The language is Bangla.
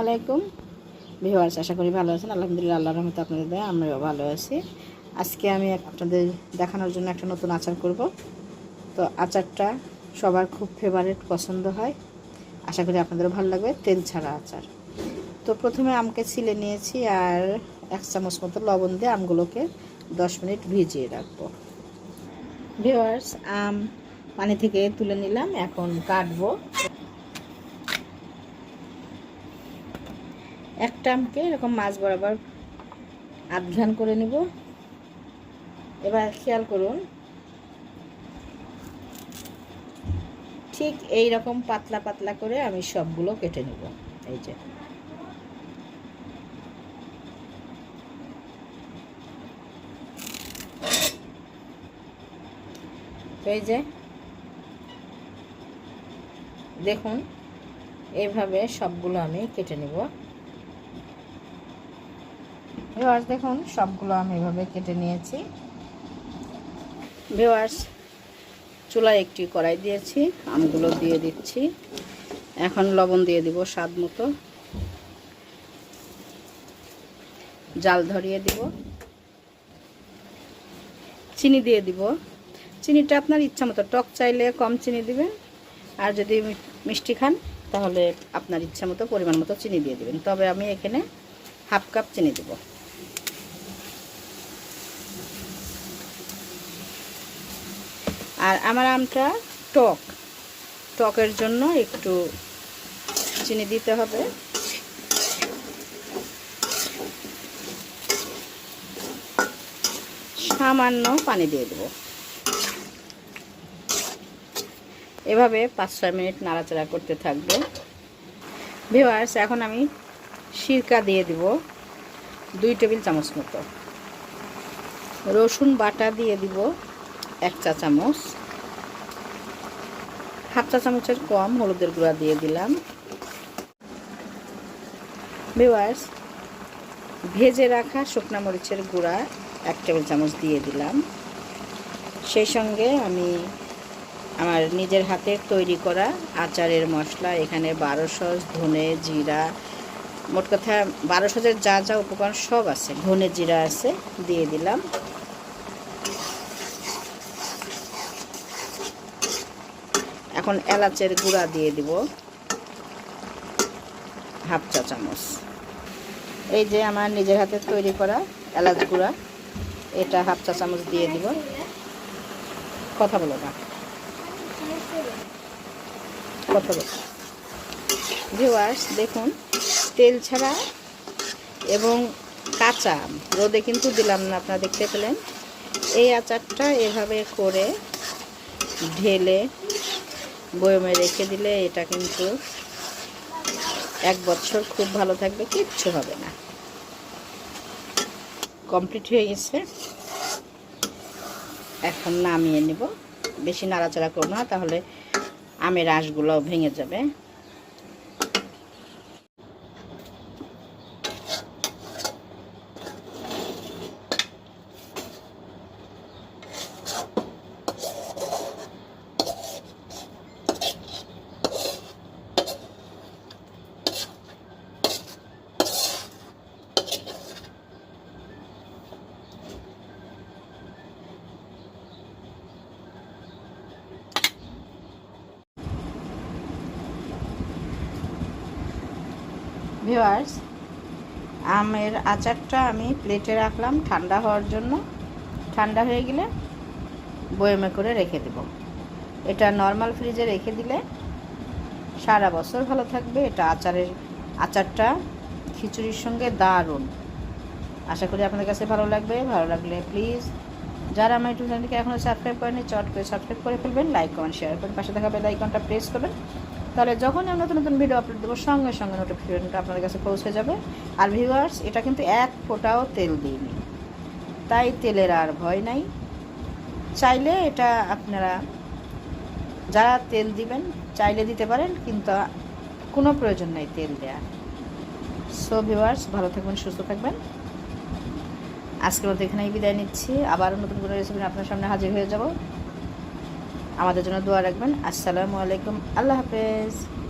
আলাইকুম। ভিউয়ার্স, আশা করি ভালো আছেন। আলহামদুলিল্লাহ আল্লাহ রহমতে আপনাদের দেয় আমরাও ভালো আছি। আজকে আমি আপনাদের দেখানোর জন্য একটা নতুন আচার করব। তো আচারটা সবার খুব ফেভারিট পছন্দ হয়। আশা করি আপনাদেরও ভালো লাগবে, তেল ছাড়া আচার। তো প্রথমে আমকে ছিলে নিয়েছি আর এক চামচ মতো লবণ দিয়ে আমগুলোকে দশ মিনিট ভিজিয়ে রাখব। ভিওয়ার্স আম পানি থেকে তুলে নিলাম, এখন কাটবো। একটা আমকে এরকম মাছ বরাবর আধঘান করে নেব। এবার খেয়াল করুন, ঠিক এই রকম পাতলা পাতলা করে আমি সবগুলো কেটে নেব। এই যে। এই যে, দেখুন এইভাবে সবগুলো আমি কেটে নেব। ভিওয়ার্স দেখুন, সবগুলো আমি এভাবে কেটে নিয়েছি। ভিওয়ার্স চুলায় একটি কড়াই দিয়েছি, আমগুলো দিয়ে দিচ্ছি। এখন লবণ দিয়ে দিব স্বাদ মতো। জাল ধরিয়ে দিব। চিনি দিয়ে দিব। চিনিটা আপনার ইচ্ছা মতো, টক চাইলে কম চিনি দিবেন। আর যদি মিষ্টি খান, তাহলে আপনার ইচ্ছা মতো পরিমাণ মতো চিনি দিয়ে দিবেন। তবে আমি এখানে হাফ কাপ চিনি দেব। আর আমার আমটা টক। টকের জন্য একটু চিনি দিতে হবে। সামান্য পানি দিয়ে দেবো। এভাবে পাঁচ ছয় মিনিট নাড়াচাড়া করতে থাকব। ভিওয়ার্স এখন আমি সিরকা দিয়ে দিব দুই টেবিল চামচ মতো। রসুন বাটা দিয়ে দিব। এক চা চামচ। হাফ চা চামচের কম হলুদের গুঁড়া দিয়ে দিলাম। ভিওয়ার্স ভেজে রাখা শুকনা মরিচের গুঁড়া এক টেবিল চামচ দিয়ে দিলাম। সেই সঙ্গে আমি আমার নিজের হাতের তৈরি করা আচারের মশলা, এখানে বারো সস, ধনে জিরা, মোট কথা বারো সজের যা যা উপকরণ সব আছে, ধনে জিরা আছে, দিয়ে দিলাম। এখন এলাচের গুঁড়া দিয়ে দিব। হাফ চা চামচ। এই যে আমার নিজের হাতে তৈরি করা এলাচ গুঁড়া, এটা হাফ চা চামচ দিয়ে দিব। কথা বলো না। কথা বলো। ভিওয়ার্স দেখুন, তেল ছাড়া এবং কাঁচা রোদে কিন্তু দিলাম না, আপনারা দেখতে পেলেন। এই আচারটা এভাবে করে ঢেলে বয়মে রেখে দিলে এটা কিন্তু এক বছর খুব ভালো থাকবে, কিচ্ছু হবে না। কমপ্লিট হয়ে গেছে। এখন নামিয়ে নেব। বেশি নাড়াচাড়া করব না, তাহলে আমের আঁশগুলো ভেঙে যাবে। ভিওয়ার্স আমের আচারটা আমি প্লেটে রাখলাম, ঠান্ডা হওয়ার জন্য। ঠান্ডা হয়ে গেলে বয়েমে করে রেখে দেব। এটা নর্মাল ফ্রিজে রেখে দিলে সারা বছর ভালো থাকবে। এটা আচারের, আচারটা খিচুড়ির সঙ্গে দারুণ। আশা করি আপনাদের কাছে ভালো লাগবে। ভালো লাগলে প্লিজ যারা আমার ইউটিউব চ্যানেলকে এখনও সাবস্ক্রাইব করেনি চট করে সাবস্ক্রাইব করে ফেলবেন লাইক কমেন্ট শেয়ার করবেন, পাশে থাকা বেল আইকনটা প্রেস করবেন। তাহলে যখন আমি নতুন নতুন ভিডিও আপলোড দেবো, সঙ্গে সঙ্গে নোটিফিকেশনটা আপনাদের কাছে পৌঁছে যাবে। আর ভিউয়ার্স এটা কিন্তু এক ফোঁটাও তেল দিইনি। তাই তেলের আর ভয় নাই। চাইলে এটা আপনারা, যারা তেল দিবেন, চাইলে দিতে পারেন, কিন্তু কোনো প্রয়োজন নেই তেল দেওয়া সো ভিউয়ার্স ভালো থাকবেন, সুস্থ থাকবেন। আজকের মতো এখানেই বিদায় নিচ্ছি। আবারও নতুন কোনো রেসিপি আপনার সামনে হাজির হয়ে যাব। আমাদের জন্য দোয়া রাখবেন। আসসালামু আলাইকুম। আল্লাহ হাফেজ।